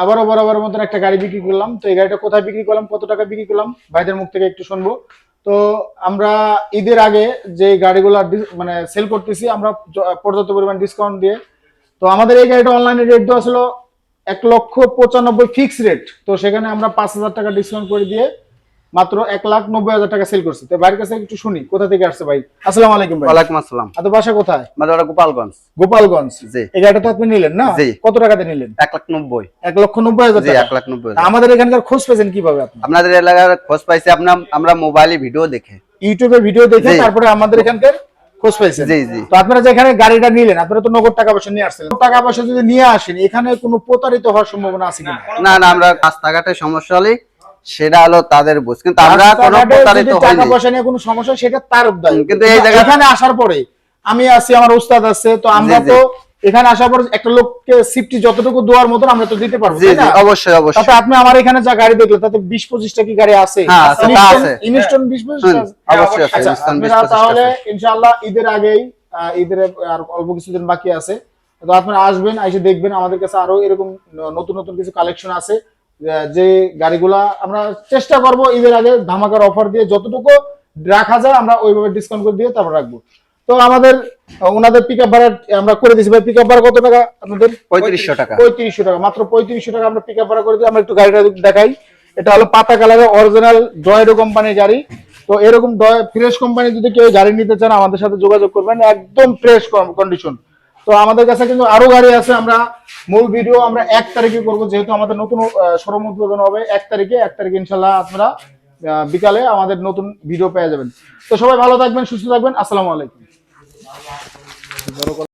আবারও বরাবর মতন একটা গাড়ি বিক্রি করলাম। তো এই গাড়িটা কোথায় বিক্রি করলাম, কত টাকা বিক্রি করলাম, ভাইদের মুখ থেকে একটু শুনব। তো আমরা ঈদের আগে যে গাড়িগুলো মানে সেল করতেছি, আমরা পর্যাপ্ত পরিমাণ ডিসকাউন্ট দিয়ে। তো আমাদের এই গাড়িটা অনলাইনে রেট দেওয়া ছিল এক লক্ষ পঁচানব্বই ফিক্স রেট তো সেখানে আমরা পাঁচ হাজার টাকা ডিসকাউন্ট করে দিয়ে মাত্র এক লাখ নব্বই হাজার টাকা সেল করছি। তো ভাইয়ের কাছে একটু শুনি কোথা থেকে আসছে ভাই? আসসালামু আলাইকুম ভাই। ওয়ালাইকুম আসসালাম। আপনার বাসা কোথায়? ওটা গোপালগঞ্জ। গোপালগঞ্জ। জি। এই গাড়িটা তো আপনি নিলেন না? জি। কত টাকাতে নিলেন? এক লাখ নব্বই। এক লক্ষ নব্বই হাজার জি এক লাখ নব্বই আমাদের এখানকার খোঁজ পেয়েছেন কীভাবে আপনি? আপনাদের এলাকার খোঁজ পাইছি আপনার আমরা মোবাইলে ভিডিও দেখে। ইউটিউবে ভিডিও দেখে তারপরে আমাদের এখানকার খোঁজ পাইছেন জি জি। তো আপনারা যেখানে গাড়িটা নিলেন আপনারা তো নগদ টাকা পয়সা নিয়ে আসছিলেন। টাকা পয়সা যদি নিয়ে আসেন এখানে কোনো প্রতারিত হওয়ার সম্ভাবনা আছে কিনা? না না আমরা রাস্তাঘাটে সমস্যা হলে সেটা হলো তাদের বুঝ। কিন্তু আমরা কোনো প্রতারিত যদি টাকা পয়সা নিয়ে কোনো সমস্যা সেটা তার দায় কিন্তু এই জায়গা- এখানে আসার পরে আমি আছি আমার উস্তাদ আছে তো আমরা তো এখানে আসার পর একটা লোককে সিফটি যতটুকু দেওয়ার মতন আমরা তো দিতে পারব জি না? অবশ্যই তাতে আপনি আমার এখানে যা গাড়ি দেখলেন তাতে বিশ পঁচিশটা কি গাড়ি আছে? হ্যাঁ, আছে, তা আছে। ইনস্টন বিশ পঁচিশটা হুম, আছে? অবশ্যই আছে, আচ্ছা, ইনস্টন বিশ আপনারা পঁচিশটা তাহলে ইনশাআল্লাহ ঈদের আগেই ঈদের আর অল্প কিছুদিন বাকি আছে। তো আপনারা আসবেন এসে দেখবেন আমাদের কাছে আরও এরকম নতুন নতুন কিছু কালেকশন আছে। যে গাড়িগুলা আমরা চেষ্টা করব ঈদের আগে ধামাকার অফার দিয়ে যতটুকু রাখা যায় আমরা ওইভাবে ডিসকাউন্ট করে দিয়ে তারপর রাখব। তো আমাদের ওনাদের পিক আপ ভাড়া আমরা করে দিয়েছি। ভাই পিক আপ ভাড়া কত টাকা আপনাদের? পঁয়ত্রিশশো টাকা। পঁয়ত্রিশশো টাকা মাত্র পঁয়ত্রিশশো টাকা আমরা পিক আপ ভাড়া করে দিই। আমরা একটু গাড়িটা দেখাই। এটা হলো পাতা কালারের অরিজিনাল ডয়েডো কোম্পানির গাড়ি। তো এরকম ফ্রেশ কোম্পানি যদি কেউ গাড়ি নিতে চান আমাদের সাথে যোগাযোগ করবেন। একদম ফ্রেশ কন্ডিশন তো আমাদের কাছে কিন্তু আরও গাড়ি আছে, আমরা মূল ভিডিও আমরা এক তারিখে করব, যেহেতু আমাদের নতুন শোরুম উদ্বোধন হবে এক তারিখে এক তারিখে ইনশাল্লাহ আপনারা বিকালে আমাদের নতুন ভিডিও পেয়ে যাবেন। তো সবাই ভালো থাকবেন, সুস্থ থাকবেন, আসসালামু আলাইকুম।